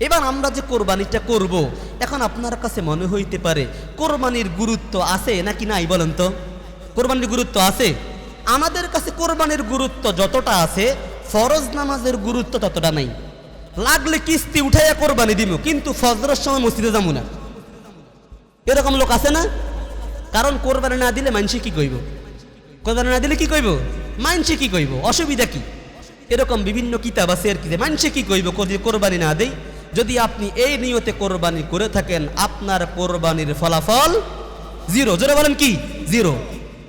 এবার আমরা যে কোরবানিটা করব, এখন আপনার কাছে মনে হইতে পারে, কোরবানির গুরুত্ব আছে নাকি নাই বলেন তো? কোরবানির গুরুত্ব আছে? আমাদের কাছে কোরবানির গুরুত্ব যতটা আছে, ফরজ নামাজের গুরুত্ব ততটা নাই। লাগলে কিস্তি উঠাইয়া কোরবানি দিব কিন্তু ফজরের সময় মসজিদে যাব না। এরকম লোক আছে না? কারণ কোরবানি না দিলে মানুষে কি কইব? কোরবানি না দিলে কি কইব? মানুষে কি কইব? অসুবিধা কি? এরকম বিভিন্ন কিতাব আছে আর কি যে মানুষে কি কইব? কোরবানি না দেই যদি আপনি এই নিয়তে কোরবানি করে থাকেন, আপনার কোরবানির ফলাফল জিরো। জোরে বলেন কি? জিরো।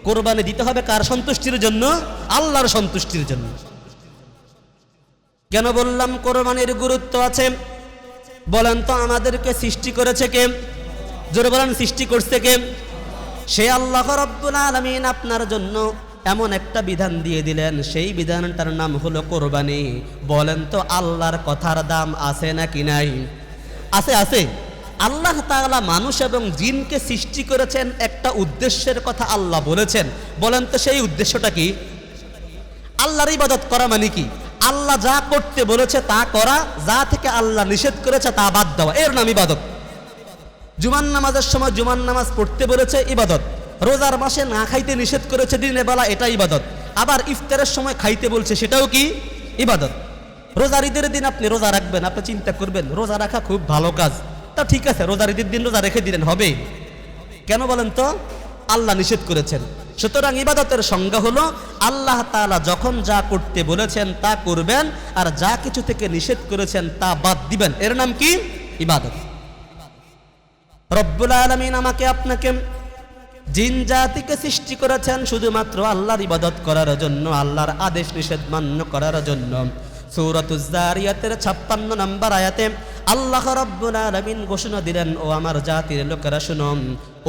কোরবানি দিতে হবে কার সন্তুষ্টির জন্য? আল্লাহর সন্তুষ্টির জন্য। কেন বললাম কোরবানির গুরুত্ব আছে? বলেন তো আমাদেরকে সৃষ্টি করেছে কে? জোরে বলেন, সৃষ্টি করছে কে? সে আল্লাহ রব্বুল আলমিন আপনার জন্য এমন একটা বিধান দিয়ে দিলেন, সেই বিধানটার নাম হলো কোরবানি। বলেন তো, আল্লাহর কথার দাম আছে নাকি নাই? আছে আছে। আল্লাহ তাআলা মানুষ এবং জিনকে সৃষ্টি করেছেন একটা উদ্দেশ্যের কথা আল্লাহ বলেছেন। বলেন তো, সেই উদ্দেশ্যটা কি? আল্লাহর ইবাদত করা মানে কি? আল্লাহ যা করতে বলেছে তা করা, যা থেকে আল্লাহ নিষেধ করেছে তা বাদ দেওয়া। এর নাম ইবাদত। জুমান নামাজের সময় জুমান নামাজ পড়তে বলেছে ইবাদত। রোজার মাসে না খাইতে নিষেধ করেছে দিনে বেলা এটা ইবাদত। আবার ইফতারের সময় খাইতে বলছে, সেটাও কি? ইবাদত। রোজার ঈদের দিন আপনি রোজা রাখবেন, আপনি চিন্তা করবেন, রোজা রাখা খুব ভালো কাজ। তা ঠিক আছে, রোজার ঈদের দিন রোজা রেখে দিলেন, হবে। কেন বলেন তো? আল্লাহ নিষেধ করেছেন। সুতরাং ইবাদতের সংজ্ঞা হলো, আল্লাহ তাআলা যখন যা করতে বলেছেন তা করবেন, আর যা কিছু থেকে নিষেধ করেছেন তা বাদ দিবেন। এর নাম কি? ইবাদত। রব্বুল আলমিন আমাকে আপনাকে জিন জাতিকে সৃষ্টি করেছেন শুধুমাত্র আল্লাহর ইবাদত করার জন্য, আল্লাহর আদেশ নিষেধ মান্য করার জন্য। সৌরতুজারিয়াতের ছাপ্পান্ন নম্বর আয়াতে আল্লাহ রব্বুল আলমিন ঘোষণা দিলেন, ও আমার জাতির লোকেরা শুনুন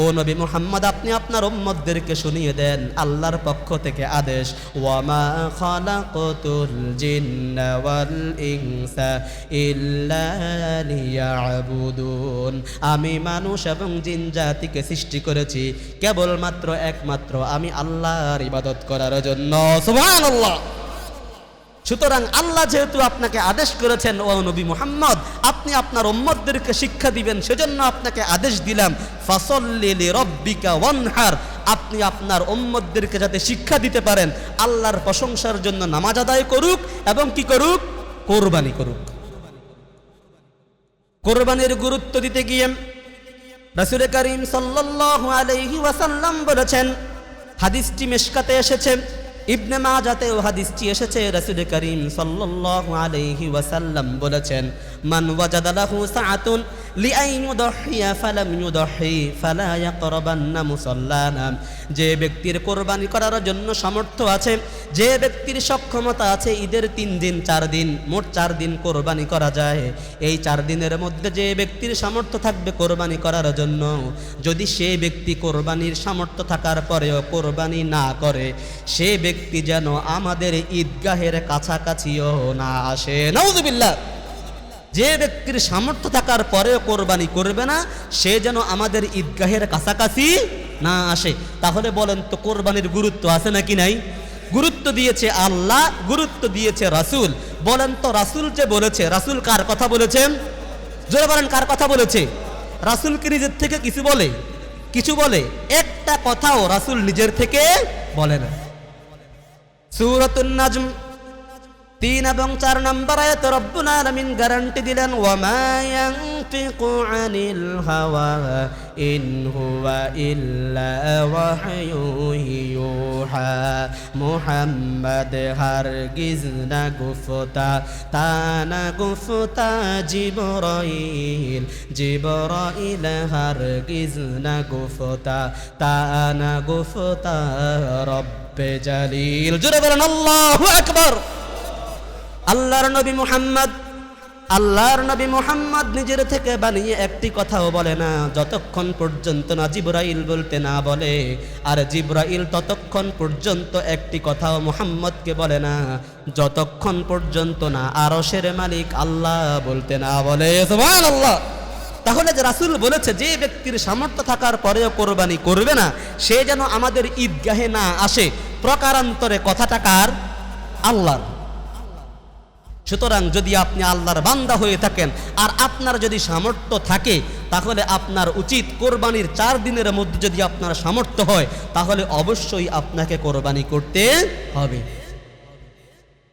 ও নবী মুহাম্মদ, আপনি আপনার উম্মতদেরকে শুনিয়ে দেন আল্লাহর পক্ষ থেকে আদেশ, ওয়ামা খালাকতুল জিন্না ওয়াল ইনসা ইল্লা আমি মানুষ এবং জিন জাতিকে সৃষ্টি করেছি, কেবলমাত্র একমাত্র আমি আল্লাহর ইবাদত করার জন্য। সুবহানাল্লাহ! সুতরাং আল্লাহ যেহেতু আপনাকে আদেশ করেছেন, ও নবী মুহাম্মদ, আপনি আপনার ওম্মদদেরকে শিক্ষা দিবেন, সেজন্য আপনাকে আদেশ দিলাম ফাসল্লিলি রব্বিকা ওয়ানহার, আপনি আপনার উম্মতদেরকে যাতে শিক্ষা দিতে পারেন, আল্লাহর প্রশংসার জন্য নামাজ আদায় করুক এবং কি করুক? কোরবানি করুক। কোরবানির গুরুত্ব দিতে গিয়ে রাসূল করিম সাল্লাল্লাহু আলাইহি ওয়াসাল্লাম বলেছেন, হাদিসটি মেশকাতে এসেছে ইবনে মাজাতেও হাদিসটি এসেছে রাসুল করিম সাল্লাল্লাহু আলাইহি ওয়াসাল্লাম বলেছেন মান ওয়াজাদা সাহাতুন যে ব্যক্তির কোরবানি করার জন্য সামর্থ্য আছে, যে ব্যক্তির সক্ষমতা আছে, ঈদের তিন দিন, চার দিন, মোট চার দিন কোরবানি করা যায়। এই চার দিনের মধ্যে যে ব্যক্তির সামর্থ্য থাকবে কোরবানি করার জন্য, যদি সে ব্যক্তি কোরবানির সামর্থ্য থাকার পরেও কোরবানি না করে, সে ব্যক্তি যেন আমাদের ঈদগাহের কাছাকাছিও না আসে। নাউজুবিল্লাহ। যে ব্যক্তির সামর্থ্য থাকার পরেও কোরবানি করবে না, সে যেন আমাদের ঈদগাহের কাছাকাছি না আসে। তাহলে বলেন তো কোরবানির গুরুত্ব আছে নাকি নাই? গুরুত্ব দিয়েছে আল্লাহ, গুরুত্ব দিয়েছে রাসূল। বলেন তো রাসূল যে বলেছে, রাসুল কার কথা বলেছেন জোরে বলেন, কার কথা বলেছে? রাসূল কি নিজের থেকে কিছু বলে? কিছু বলে? একটা কথাও রাসূল নিজের থেকে বলে না। সূরাতুন নাজম তিন এবং চার নম্বর আয়াত রব্বুল আলামিন গ্যারান্টি দিলেন, ওয়ামা ইয়ানতিকু আনিল হাওয়া, ইন হুয়া ইল্লা ওয়াহয়ু ইউহা। মুহাম্মদ হারগিজ না গুফতা তানা গুফতা জিবরাইল জিবরাইল হারগিজ না গুফতা তানা গুফতা রব্বে জালিল। জোরে বলেন, আল্লাহু আকবার! আল্লাহর নবী মুহাম্মদ, আল্লাহর নবী মুহাম্মদ নিজের থেকে বানিয়ে একটি কথাও বলে না। যতক্ষণ পর্যন্ত না জিব্রাইল বলতে না বলে, আর জিব্রাইল ততক্ষণ পর্যন্ত একটি কথাও মুহাম্মদকে বলে না। যতক্ষণ পর্যন্ত না আরশের মালিক আল্লাহ বলতে না বলে। সুবহানাল্লাহ! তাহলে যে রাসূল বলেছে, যে ব্যক্তির সামর্থ্য থাকার পরেও কোরবানি করবে না, সে যেন আমাদের ঈদগাহে না আসে, প্রকারান্তরে কথাটা কার? আল্লাহর। সুতরাং যদি আপনি আল্লাহর বান্দা হয়ে থাকেন আর আপনার যদি সামর্থ্য থাকে, তাহলে আপনার উচিত কোরবানির চার দিনের মধ্যে যদি আপনার সামর্থ্য হয়, তাহলে অবশ্যই আপনাকে কোরবানি করতে হবে।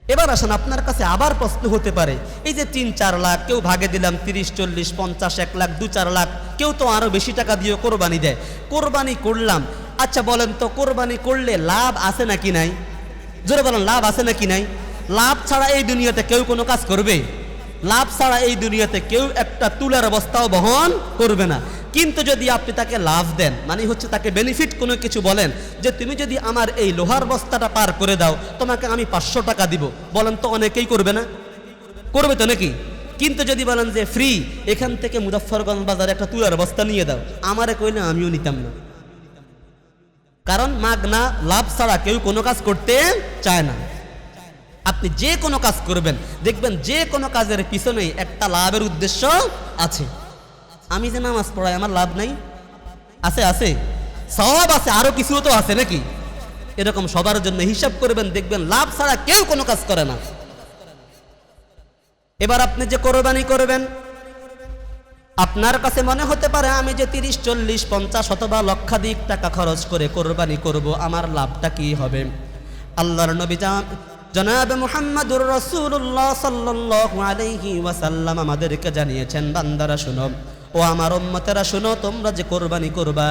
এবার আসেন, আপনার কাছে আবার প্রশ্ন হতে পারে, এই যে তিন চার লাখ, কেউ ভাগে দিলাম তিরিশ, চল্লিশ, পঞ্চাশ, এক লাখ, দু চার লাখ, কেউ তো আরও বেশি টাকা দিয়ে কোরবানি দেয়। কোরবানি করলাম আচ্ছা বলেন তো, কোরবানি করলে লাভ আছে নাকি নাই? জোরে বলেন, লাভ আছে নাকি নাই? লাভ ছাড়া এই দুনিয়াতে কেউ কোনো কাজ করবে। লাভ ছাড়া এই দুনিয়াতে কেউ একটা তুলার অবস্থাও বহন করবে না। কিন্তু যদি আপনি তাকে লাভ দেন মানে হচ্ছে তাকে বেনিফিট কোনো কিছু বলেন, যে তুমি যদি আমার এই লোহার বস্তাটা পার করে দাও, তোমাকে আমি পাঁচশো টাকা দিব। বলেন তো অনেকেই করবে না। করবে তো নাকি? কিন্তু যদি বলেন যে, ফ্রি, এখান থেকে মুজাফরগঞ্জ বাজারে একটা তুলার বস্তা নিয়ে দাও। আমারে কইলে আমিও নিতাম না। কারণ মাগনা, লাভ ছাড়া কেউ কোনো কাজ করতে চায় না। আপনি যে কোনো কাজ করবেন, দেখবেন যে কোনো কাজের পিছনেই একটা লাভের উদ্দেশ্য আছে। আমি যে নামাজ পড়াই, আমার লাভ নাই? আছে আছে। সব আছে, আরও কিছু তো আছে নাকি? এরকম সবার জন্য হিসাব করবেন, দেখবেন লাভ ছাড়া কেউ কোনো কাজ করে না। এবার আপনি যে কোরবানি করবেন, আপনার কাছে মনে হতে পারে আমি যে তিরিশ, চল্লিশ, পঞ্চাশ অথবা লক্ষাধিক টাকা খরচ করে কোরবানি করব, আমার লাভটা কি হবে? আল্লাহর নবী জনাব মুহাম্মাদুর রসুল্লাহ সাল্লাল্লাহু আলাইহি ওয়াসাল্লাম আমাদেরকে জানিয়েছেন বান্দারা শুনো ও আমার উম্মতেরা শুনো তোমরা যে কোরবানি করবা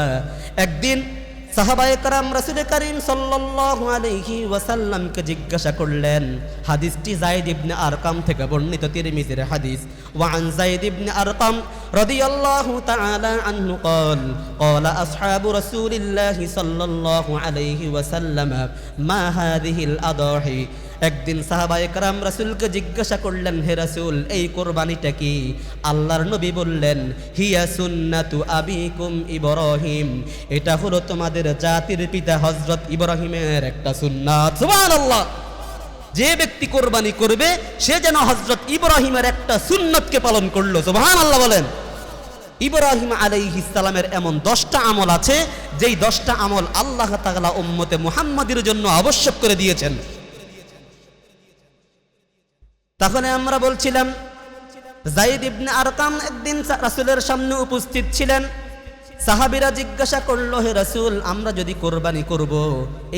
একদিন সাহাবায়ে কারাম রাসূল করিম সাল্লাল্লাহু আলাইহি ওয়াসাল্লামকে জিজ্ঞাসা করলেন হাদিসটি যায়েদ ইবনে আরকাম থেকে বর্ণিত তিরমিজির হাদিস ওয়া আন যায়েদ ইবনে আরকাম রাদিয়াল্লাহু তাআলা আনহু قال قال أصحاب رسول الله صلى الله عليه وسلم ما هذه الأضاحي একদিন সাহাবা একরাম রাসূলকে জিজ্ঞাসা করলেন, হে রাসূল, এই কোরবানিটা কি? আল্লাহর নবী বললেন, হিয়া সুন্নাতু আবিকুম ইব্রাহিম। এটা হলো তোমাদের জাতির পিতা হযরত ইব্রাহিমের একটা সুন্নাত। সুবহানাল্লাহ! যে ব্যক্তি কোরবানি করবে, সে যেন হজরত ইব্রাহিমের একটা সুন্নতকে পালন করল। সুবহানাল্লাহ বলেন। ইব্রাহিম আলাইহিস সালামের এমন দশটা আমল আছে, যেই দশটা আমল আল্লাহ তাআলা উম্মতে মুহাম্মাদের জন্য আবশ্যক করে দিয়েছেন। তাহলে আমরা বলছিলাম জাইদ ইবনে আরকাম একদিন রাসূলের সামনে উপস্থিত ছিলেন। সাহাবীরা জিজ্ঞাসা করল, হে রাসূল, আমরা যদি কোরবানি করব,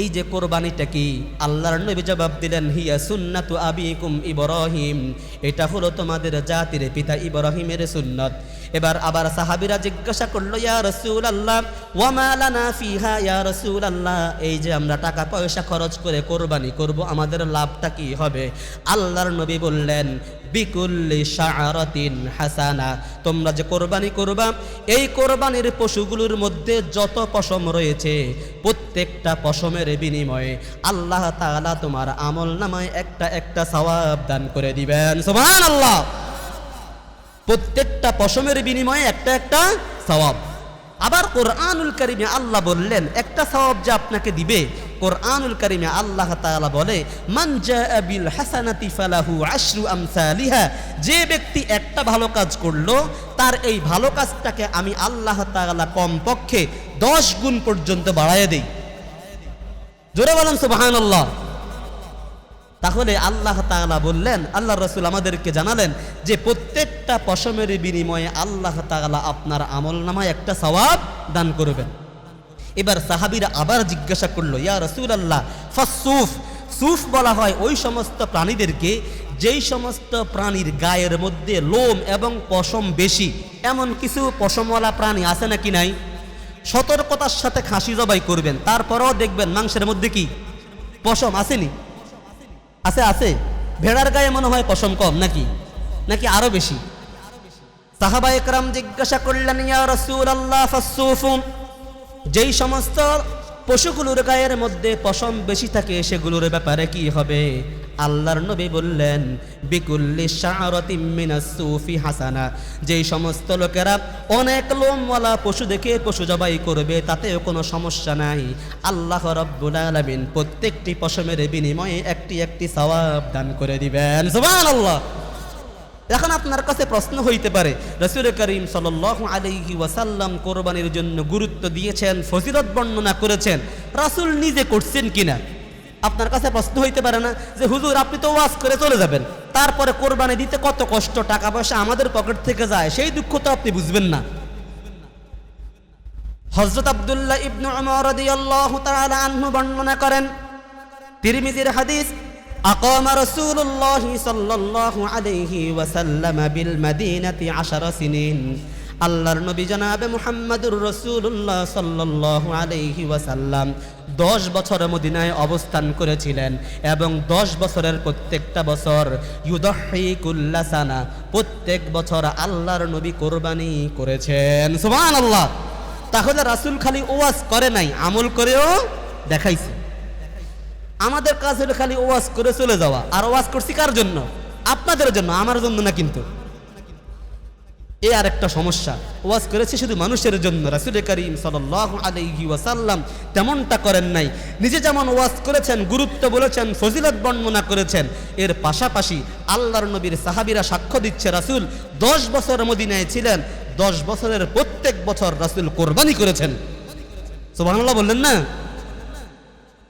এই যে কোরবানিটা কি? আল্লাহর নবী জবাব দিলেন, হিয়া সুন্নাতু আবিকুম ইব্রাহিম। এটা হলো তোমাদের জাতির পিতা ইব্রাহিমের সুন্নত। এবার আবার সাহাবীরা জিজ্ঞাসা করল, ইয়া রাসূল আল্লাহ ওয়ামা লানা ফিহা? ইয়া রাসূল আল্লাহ এই যে আমরা টাকা পয়সা খরচ করে কোরবানি করব, আমাদের লাভটা কি হবে? আল্লাহর নবী বললেন বিকুল্লি শাআরাতিন হাসানা। তোমরা যে কোরবানি করবা, এই কোরবানির পশুগুলোর মধ্যে যত পশম রয়েছে, প্রত্যেকটা পশমের বিনিময়ে আল্লাহ তাআলা তোমার আমল নামায় একটা একটা সওয়াব দান করে দিবেন। সুবহানাল্লাহ! প্রত্যেকটা পশমের বিনিময়ে একটা একটা সওয়াব। আবার কোরআনুল কারিমে আল্লাহ বললেন, একটা সওয়াব যে আপনাকে দিবে কোরআনুল কারিমে আল্লাহ তাআলা বলে, মান জাআ বিল হাসানাতি ফালাহু আশরু আমসালিহা যে ব্যক্তি একটা ভালো কাজ করল, তার এই ভালো কাজটাকে আমি আল্লাহ তাআলা কমপক্ষে দশ গুণ পর্যন্ত বাড়ায় দেই। জোরে বলেন সুবহানাল্লাহ। তাহলে আল্লাহ তাআলা বললেন, আল্লাহ রসুল আমাদেরকে জানালেন যে, প্রত্যেকটা পশমের বিনিময়ে আল্লাহ তাআলা আপনার আমল নামায় একটা সওয়াব দান করবেন। এবার সাহাবিরা আবার জিজ্ঞাসা করল, ইয়া রসুল আল্লাহ ফাসুফ সুফ বলা হয় ওই সমস্ত প্রাণীদেরকে, যেই সমস্ত প্রাণীর গায়ের মধ্যে লোম এবং পশম বেশি। এমন কিছু পশমওয়ালা প্রাণী আছে নাকি নাই? সতর্কতার সাথে খাসি জবাই করবেন, তারপরেও দেখবেন মাংসের মধ্যে কি? পশম আসেনি? আছে আছে। ভেড়ার গায়ে মনে হয় পশম কম নাকি? নাকি আরও বেশি? সাহাবা একরাম জিজ্ঞাসা করলেন, ইয়া রসুল আল্লাহ যেই সমস্ত পশুগুলোর গায়ের মধ্যে পশম বেশি থাকে, সেগুলোর ব্যাপারে কি হবে? আল্লাহর নবী বললেন, বিকুল্লি সুফি হাসানা। যেই সমস্ত লোকেরা অনেক লোমওয়ালা পশু দেখে পশু জবাই করবে, তাতেও কোনো সমস্যা নাই। আল্লাহ রাব্বুল আলামিন প্রত্যেকটি পশমের বিনিময়ে একটি একটি সওয়াব দান করে দিবেন। সুবহানাল্লাহ! এখন আপনার কাছে প্রশ্ন হইতে পারে, রসুল করিম সাল আলাইহি ওয়াসাল্লাম কোরবানির জন্য গুরুত্ব দিয়েছেন, ফজিলত বর্ণনা করেছেন, রাসুল নিজে করছেন কিনা? আপনার কাছে প্রশ্ন হইতে পারে না যে, হুজুর, আপনি তো ওয়াজ করে চলে যাবেন, তারপরে কোরবানি দিতে কত কষ্ট, টাকা পয়সা আমাদের পকেট থেকে যায়, সেই দুঃখ তো আপনি বুঝবেন না। হজরত আবদুল্লাহ ইবনু তাআলা আনহু বর্ণনা করেন, তিরমিজির হাদিস أقام رسول الله صلى الله عليه وسلم بالمدينة عشر سنين আল্লাহর নবী জনাবে মুহাম্মাদুর রসুল্লাহ সাল্লাল্লাহু আলাইহি ওয়াসাল্লাম দশ বছর মদিনায় অবস্থান করেছিলেন এবং দশ বছরের প্রত্যেকটা বছর ইউদহি কুল্লাসানা প্রত্যেক বছর আল্লাহর নবী কোরবানি করেছেন সুবহান আল্লাহ তাহলে রাসূল খালি ওয়াজ করে নাই আমল করেও দেখাইছে আমাদের কাজ হলো খালি ওয়াজ করে চলে যাওয়া। আর ওয়াজ করছি কার জন্য? আপনাদের জন্য, আমার জন্য না কিন্তু? এ আর একটা সমস্যা। ওয়াজ করেছে শুধু মানুষের জন্য। রাসুল করিম সাল্লাহ আলাইহি ওয়াসাল্লাম তেমনটা করেন নাই। নিজে যেমন ওয়াজ করেছেন, গুরুত্ব বলেছেন, ফজিলত বর্ণনা করেছেন, এর পাশাপাশি আল্লাহর নবীর সাহাবিরা সাক্ষ্য দিচ্ছে, রাসুল দশ বছর মদিনায় ছিলেন, দশ বছরের প্রত্যেক বছর রাসুল কোরবানি করেছেন। সুবহানাল্লাহ বললেন না?